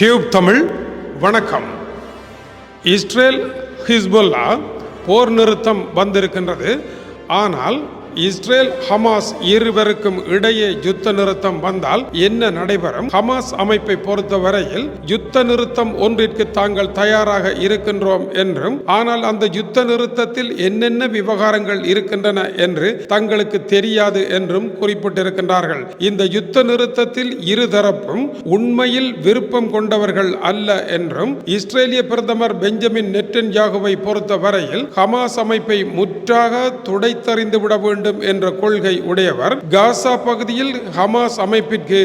Tube Tamil வணக்கம். Israel Hezbollah போர் நிறுத்தம் வந்திருக்கின்றது. ஆனால் இஸ்ரேல் ஹமாஸ் இருவருக்கும் இடையே யுத்த நிறுத்தம் வந்தால் என்ன நடைபெறும்? ஹமாஸ் அமைப்பை பொறுத்தவரையில் யுத்த நிறுத்தம் ஒன்றிற்கு தாங்கள் தயாராக இருக்கின்றோம் என்றும் ஆனால் அந்த யுத்த நிறுத்தத்தில் என்னென்ன விவகாரங்கள் இருக்கின்றன என்று தங்களுக்கு தெரியாது என்றும் குறிப்பிட்டிருக்கின்றார்கள். இந்த யுத்த நிறுத்தத்தில் இருதரப்பும் உண்மையில் விருப்பம் கொண்டவர்கள் அல்ல என்றும் இஸ்ரேலிய பிரதமர் பெஞ்சமின் நெட்டன்யாகுவை பொறுத்தவரையில் ஹமாஸ் அமைப்பை முற்றாக துடைத்தறிந்து விட வேண்டும் என்ற கொள்கை உடையவர். காசா பகுதியில் ஹமாஸ் அமைப்பிற்கு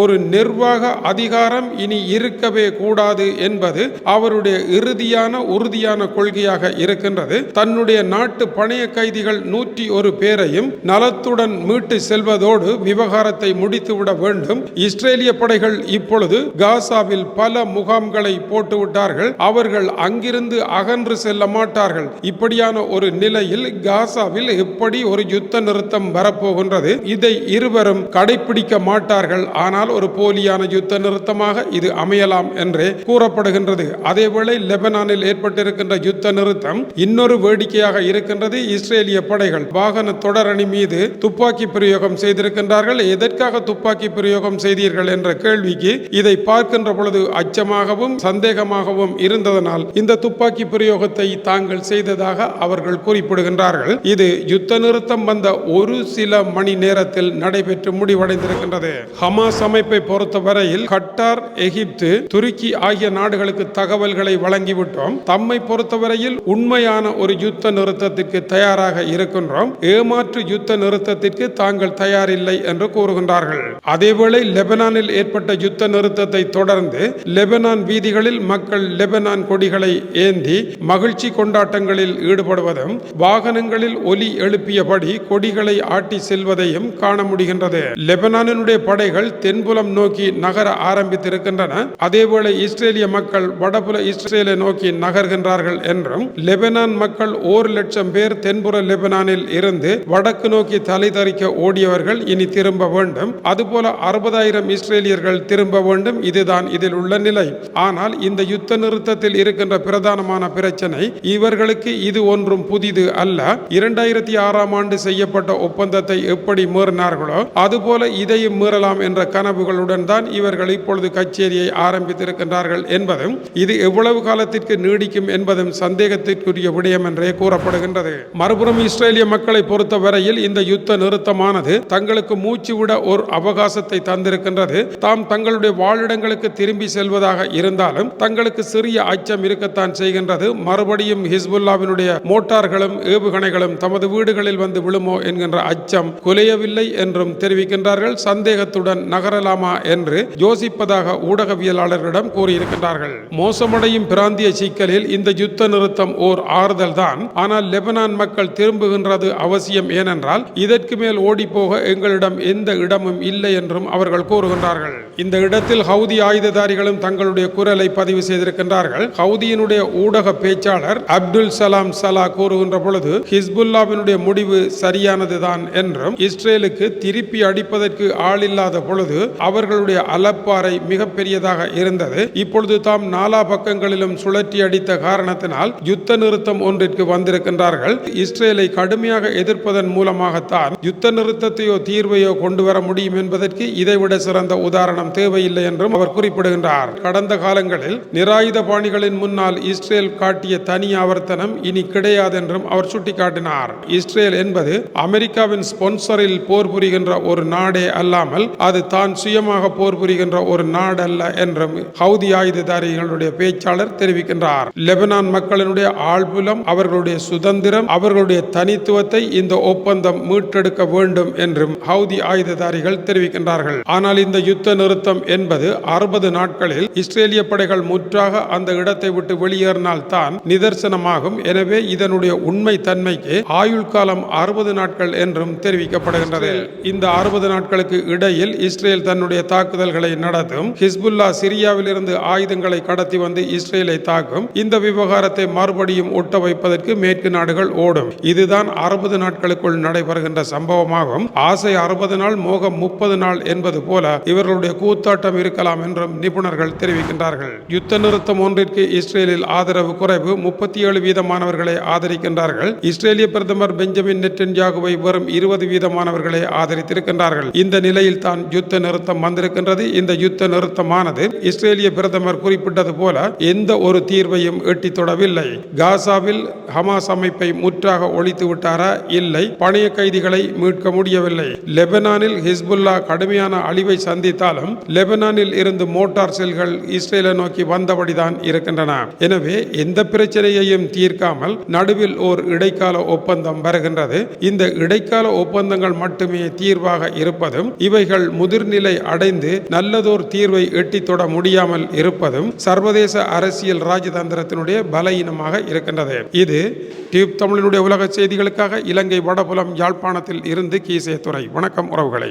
ஒரு நிர்வாக அதிகாரம் இனி இருக்கவே கூடாது என்பது அவருடைய இறுதியான உறுதியான கொள்கையாக இருக்கின்றது. தன்னுடைய நாட்டு பணைய கைதிகள் நூற்றி ஒரு பேரையும் நலத்துடன் மீட்டு செல்வதோடு விவகாரத்தை முடித்துவிட வேண்டும். இஸ்ரேலிய படைகள் இப்பொழுது காசாவில் பல முகாம்களை போட்டுவிட்டார்கள். அவர்கள் அங்கிருந்து அகன்று செல்ல மாட்டார்கள். இப்படியான ஒரு நிலையில் காசாவில் எப்படி ஒரு யுத்த யுத்த நிறுத்தம் வரப்போகின்றது. இதை இருவரும் கடைபிடிக்க மாட்டார்கள். ஆனால் ஒரு போலியான யுத்த நிறுத்தமாக இது அமையலாம் என்றே கூறப்படுகின்றது. அதேவேளை லெபனானில் ஏற்பட்டிருக்கின்ற யுத்த நிறுத்தம் இன்னொரு வேடிக்கையாக இருக்கின்றது இஸ்ரேலிய படைகள். வாகன தொடரணி மீது துப்பாக்கி பிரயோகம் செய்திருக்கின்றார்கள். எதற்காக துப்பாக்கி பிரயோகம் செய்தீர்கள் என்ற கேள்விக்கு இதை பார்க்கின்ற பொழுது அச்சமாகவும் சந்தேகமாகவும் இருந்ததனால் இந்த துப்பாக்கி பிரயோகத்தை தாங்கள் செய்ததாக அவர்கள் குறிப்பிடுகின்றார்கள். இது யுத்த நிறுத்தம் கடந்த ஒரு சில மணி நேரத்தில் நடைபெற்று முடிவடைந்திருக்கின்றது. ஹமாஸ் அமைப்பை பொறுத்தவரையில் கட்டார் எகிப்து துருக்கி ஆகிய நாடுகளுக்கு தகவல்களை வழங்கிவிட்டோம். தம்மை பொறுத்தவரையில் உண்மையான ஒரு யுத்த நிறுத்தத்திற்கு தயாராக இருக்கின்றோம். ஏமாற்று யுத்த நிறுத்தத்திற்கு தாங்கள் தயாரில்லை என்று கூறுகின்றார்கள். அதேவேளை லெபனானில் ஏற்பட்ட யுத்த நிறுத்தத்தை தொடர்ந்து லெபனான் வீதிகளில் மக்கள் லெபனான் கொடிகளை ஏந்தி மகிழ்ச்சி கொண்டாட்டங்களில் ஈடுபடுவதும் வாகனங்களில் ஒலி எழுப்பியபடி கொடிகளை ஆட்டி செல்வதையும் காண முடிகின்றது. லெபனானினுடைய படைகள் தென்புலம் நோக்கி நகர ஆரம்பித்திருக்கின்றன. அதேபோல இஸ்ரேலிய மக்கள் வடபுல இஸ்ரேலை நோக்கி நகர்கின்றார்கள் என்றும் லெபனான் மக்கள் ஓர் லட்சம் பேர் தென்புற லெபனானில் இருந்து வடக்கு நோக்கி தலை தரிக்க ஓடியவர்கள் இனி திரும்ப வேண்டும். அதுபோல அறுபதாயிரம் இஸ்ரேலியர்கள் திரும்ப வேண்டும். இதுதான் இதில் உள்ள நிலை. ஆனால் இந்த யுத்த நிறுத்தத்தில் இருக்கின்ற பிரதானமான பிரச்சனை இவர்களுக்கு இது ஒன்றும் புதிது அல்ல. இரண்டாயிரத்தி ஆறாம் ஆண்டு செய்யப்பட்ட ஒப்பந்தத்தை எப்படி மீறினார்களோ அதுபோல இதையும் மீறலாம் என்ற கனவுகளுடன் தான் இவர்கள் இப்பொழுது கச்சேரியை ஆரம்பித்திருக்கின்றார்கள் என்பதும் இது எவ்வளவு காலத்திற்கு நீடிக்கும் என்பதும் சந்தேகத்திற்குரிய விடயம் என்றே கூறப்படுகின்றது. மறுபுறம் இஸ்ரேலிய மக்களை பொறுத்தவரையில் இந்த யுத்த நிறுத்தமானது தங்களுக்கு மூச்சு விட ஒரு அவகாசத்தை தந்திருக்கின்றது. தாம் தங்களுடைய வாழிடங்களுக்கு திரும்பி செல்வதாக இருந்தாலும் தங்களுக்கு சிறிய அச்சம் இருக்கத்தான் செய்கின்றது. மறுபடியும் ஹிஸ்புல்லாவினுடைய மோட்டார்களும் ஏவுகணைகளும் தமது வீடுகளில் வந்து விழு விழுமோ என்கின்ற அச்சம் குலையவில்லை என்றும் தெரிவிக்கின்றார்கள். சந்தேகத்துடன் நகரலாமா என்று யோசிப்பதாக ஊடகவியலாளர்களிடம் கூறியிருக்கின்றார்கள். மோசமடையும் பிராந்திய சிக்கலில் இந்த யுத்த நிறுத்தம் ஓர் ஆறுதல் தான் ஆனால் லெபனான் மக்கள் திரும்புகின்றது அவசியம் ஏனென்றால் இதற்கு மேல் ஓடிப்போக எங்களிடம் எந்த இடமும் இல்லை என்றும் அவர்கள் கூறுகின்றார்கள். இந்த இடத்தில் ஹவுதி ஆயுததாரிகளும் தங்களுடைய குரலை பதிவு செய்திருக்கின்றார்கள். ஹவுதியினுடைய ஊடக பேச்சாளர் அப்துல் சலாம் சலா கூறுகின்ற பொழுது ஹிஸ்புல்லாவினுடைய முடிவு சரியானதுதான் என்றும் இஸ்ரேலுக்கு திருப்பி அடிப்பதற்கு ஆளில்லாத பொழுது அவர்களுடைய அலப்பாறை மிகப்பெரியதாக இருந்தது. இப்பொழுது தாம் நாலா பக்கங்களிலும் சுழற்றி அடித்த காரணத்தினால் யுத்த நிறுத்தம் ஒன்றிற்கு வந்திருக்கின்றார்கள். இஸ்ரேலை கடுமையாக எதிர்ப்பதன் மூலமாகத்தான் யுத்த நிறுத்தத்தையோ தீர்வையோ கொண்டு வர முடியும் என்பதற்கு இதைவிட சிறந்த உதாரணம் தேவையில்லை என்றும் அவர் குறிப்பிடுகின்றார். கடந்த காலங்களில் நிராயுத பாணிகளின் முன்னால் இஸ்ரேல் காட்டிய தனி ஆவர்த்தனம் இனி கிடையாது என்றும் அவர் சுட்டிக்காட்டினார். இஸ்ரேல் என்பது அமெரிக்காவின் ஸ்பான்சரில் போர் புரிகின்ற ஒரு நாடே அல்லாமல் அது தான் சுயமாக போர் புரிகின்ற ஒரு நாடல்ல என்றும் ஹவுதி ஆயுததாரிகளுடைய பேச்சாளர் தெரிவிக்கின்றார். லெபனான் மக்களினுடைய ஆழ்புலம் அவர்களுடைய சுதந்திரம் அவர்களுடைய தனித்துவத்தை இந்த ஒப்பந்தம் மீட்டெடுக்க வேண்டும் என்றும் ஹவுதி ஆயுததாரிகள் தெரிவிக்கின்றார்கள். ஆனால் இந்த யுத்த நிறுத்தம் என்பது அறுபது நாட்களில் இஸ்ரேலிய படைகள் முற்றாக அந்த இடத்தை விட்டு வெளியேறினால் தான் நிதர்சனமாகும். எனவே இதனுடைய உண்மை தன்மைக்கு ஆயுள் காலம் அறுபது அறுபது நாட்கள் என்றும் தெரிவிக்கப்படுகின்றது. இந்த அறுபது நாட்களுக்கு இடையில் இஸ்ரேல் தன்னுடைய தாக்குதல்களை நடத்தும். ஹிஸ்புல்லா சிரியாவில் இருந்து ஆயுதங்களை கடத்தி வந்து இஸ்ரேலை தாக்கும். இந்த விவகாரத்தை மறுபடியும் ஒட்ட வைப்பதற்கு மேற்கு நாடுகள் ஓடும். இதுதான் அறுபது நாட்களுக்குள் நடைபெறுகின்ற சம்பவமாகும். ஆசை அறுபது நாள் மோகம் முப்பது நாள் என்பது போல இவர்களுடைய கூத்தாட்டம் இருக்கலாம் என்றும் நிபுணர்கள் தெரிவிக்கின்றார்கள். யுத்த நிறுத்தம் ஒன்றிற்கு இஸ்ரேலில் ஆதரவு குறைவு முப்பத்தி ஏழு வீதமானவர்களை ஆதரிக்கின்றார்கள். இஸ்ரேலிய பிரதமர் பெஞ்சமின் நெட்டன்யாகுவை வெறும் இருபது வீதமானவர்களை ஆதரித்திருக்கின்றார்கள். இந்த நிலையில் தான் யுத்த நிறுத்தம் வந்திருக்கின்றது. இந்த யுத்த நிறுத்தமானது இஸ்ரேலிய பிரதமர் குறிப்பிட்டது போல எந்த ஒரு தீர்வையும் எட்டி தொடவில்லை. காசாவில் ஹமாஸ் அமைப்பை முற்றாக ஒழித்து விட்டாரா? இல்லை. பணைய கைதிகளை மீட்க முடியவில்லை. லெபனானில் ஹிஸ்புல்லா கடுமையான அழிவை சந்தித்தாலும் லெபனானில் இருந்து மோட்டார் செல்கள் இஸ்ரேலை நோக்கி வந்தபடிதான் இருக்கின்றன. எனவே எந்த பிரச்சனையையும் தீர்க்காமல் நடுவில் ஓர் இடைக்கால ஒப்பந்தம் வருகின்றது. இந்த இடைக்கால ஒப்பந்தங்கள் மட்டுமே தீர்வாக இருப்பதும் இவைகள் முதிர்நிலை அடைந்து நல்லதோர் தீர்வை எட்டித் தொட முடியாமல் இருப்பதும் சர்வதேச அரசியல் ராஜதந்திரத்தினுடைய பலவீனமாக இருக்கின்றது. இது டியூப் தமிழினுடைய உலக செய்திகளுக்காக இலங்கை வடபுலம் யாழ்ப்பாணத்தில் இருந்து கீசே துறை வணக்கம் உறவுகளை.